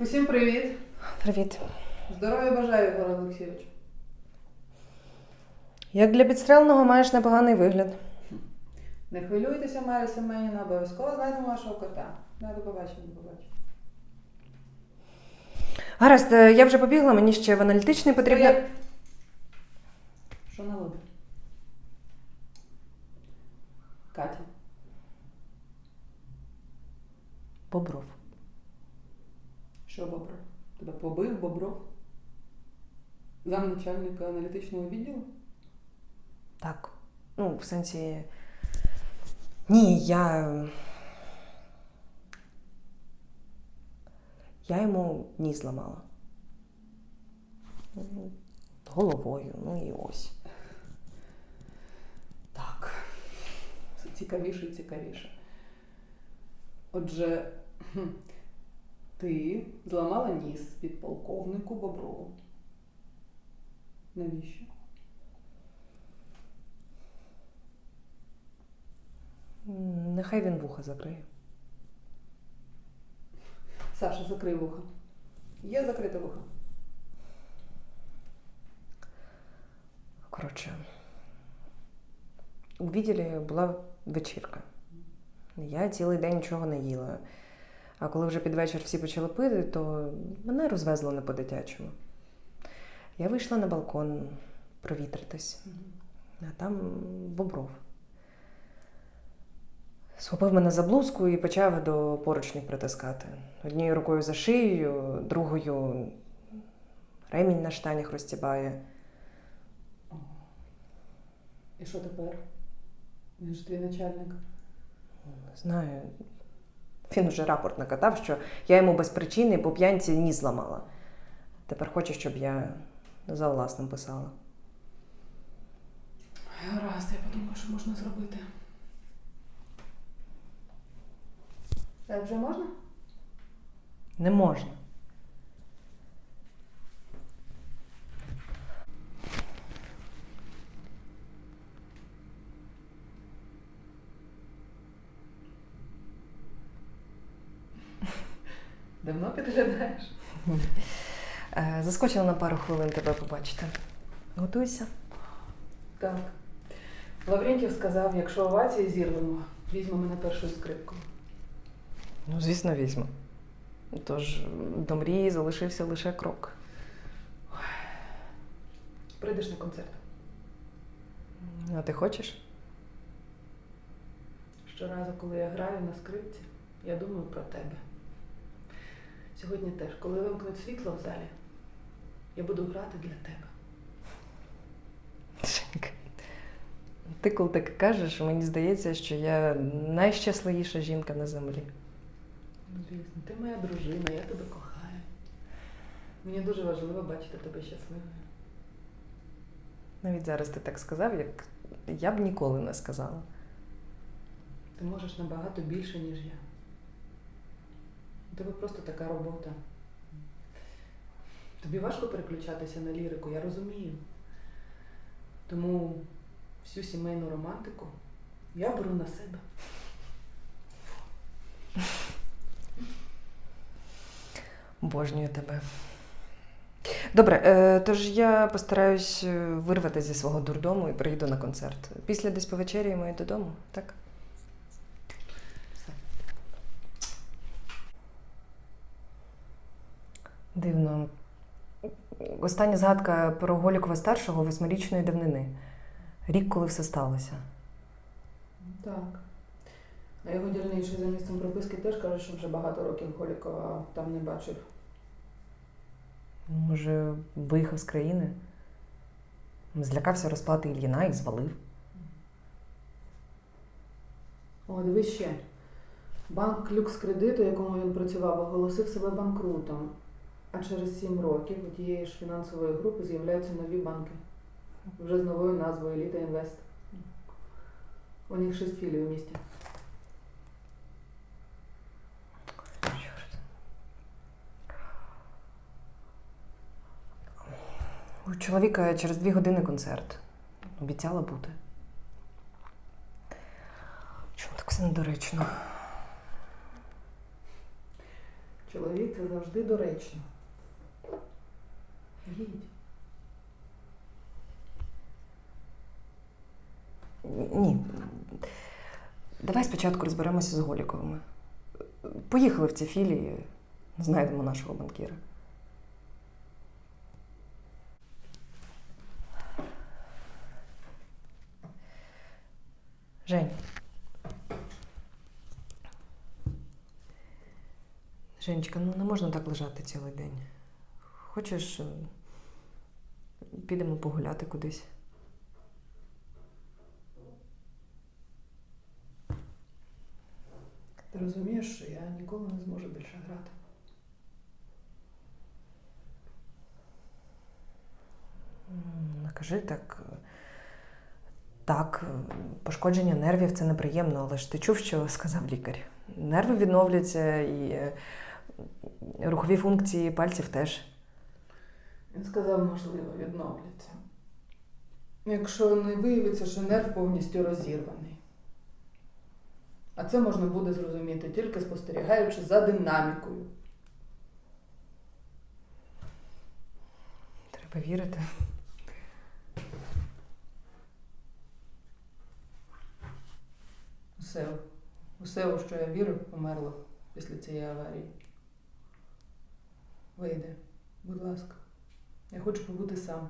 Усім привіт! Привіт. Здоров'я бажаю, Ігор Олексійович. Як для підстреленого маєш непоганий вигляд. Не хвилюйтеся, Марія Семенівна, обов'язково знайдемо вашого кота. Да, до побачення, до побачення. Гаразд, е, я вже побігла, мені ще в аналітичний потрібно. Стоять! Що на лобі? Катя. Бобров. Що Бобров? Тебе побив Бобров? Замначальника аналітичного відділу? Так. Ну, в сенсі. Ні, я. Я йому ніс зламала. Ну, Головою, ну і ось. Так. Все цікавіше і цікавіше. Отже, ти зламала ніс підполковнику Боброву. Навіщо? Нехай він вуха закриє. Саша, закрий вуха. Є закрите вуха. Коротше, у відділі була вечірка. Я цілий день нічого не їла. А коли вже під вечір всі почали пити, то мене розвезло не по-дитячому. Я вийшла на балкон провітритись, а там бобров. Схопив мене за блузку і почав до поручнів притискати. Однією рукою за шиєю, другою ремінь на штанях розтібає. І що тепер? Він ж твій начальник. Не знаю. Він вже рапорт накатав, що я йому без причини по п'янці ні зламала. Тепер хоче, щоб я за власним писала. Гаразд, я подумаю, що можна зробити. Так вже можна? Не можна. Давно підглядаєш? Е, Заскочила на пару хвилин тебе побачити. Готуйся. Так. Лаврентів сказав, якщо овації зірвемо, візьме мене першою скрипкою. Ну, звісно, візьму. Тож до мрії залишився лише крок. Прийдеш на концерт. А ти хочеш? Щоразу, коли я граю на скрипці, я думаю про тебе. Сьогодні теж, коли вимкнуть світло в залі, я буду грати для тебе. Ти коли таке кажеш, мені здається, що я найщасливіша жінка на землі. Ну, звісно, ти моя дружина, я тебе кохаю. Мені дуже важливо бачити тебе щасливою. Навіть зараз ти так сказав, як я б ніколи не сказала. Ти можеш набагато більше, ніж я. Тебе просто така робота. Тобі важко переключатися на лірику, я розумію. Тому всю сімейну романтику я беру на себе. Обожнюю тебе. Добре, е, тож я постараюсь е, вирвати зі свого дурдому і приїду на концерт. Після десь повечеряємо і додому, так? Дивно. Остання згадка про Голікова старшого восьмирічної давнини. Рік, коли все сталося. Так. А його дільничий за місцем прописки теж каже, що вже багато років Голікова там не бачив. Може, виїхав з країни? Злякався розплати Ільїна і звалив. О, дивись ще. Банк люкс кредиту, якому він працював, оголосив себе банкрутом. А через сім років у тієї ж фінансової групи з'являються нові банки. Вже з новою назвою Еліта Інвест. У них шість філій у місті. У чоловіка через дві години концерт. Обіцяла бути. Чому так все недоречно? Чоловік це завжди доречно. Їдь. Ні. Давай спочатку розберемося з Голіковими. Поїхали в ці філії, знайдемо нашого банкіра. Жень. Женечка, ну не можна так лежати цілий день. Хочеш, е, підемо погуляти кудись. Ти розумієш, що я ніколи не зможу більше грати. М, Не кажи так. Так, пошкодження нервів це неприємно, але ж ти чув, що сказав лікар. Нерви відновляться і е, рухові функції пальців теж. Він сказав, можливо, відновляться. Якщо не виявиться, що нерв повністю розірваний. А це можна буде зрозуміти тільки спостерігаючи за динамікою. Треба вірити. Усе, усе, у що я вірив, померло після цієї аварії. Вийде, будь ласка. Я хочу побути сам.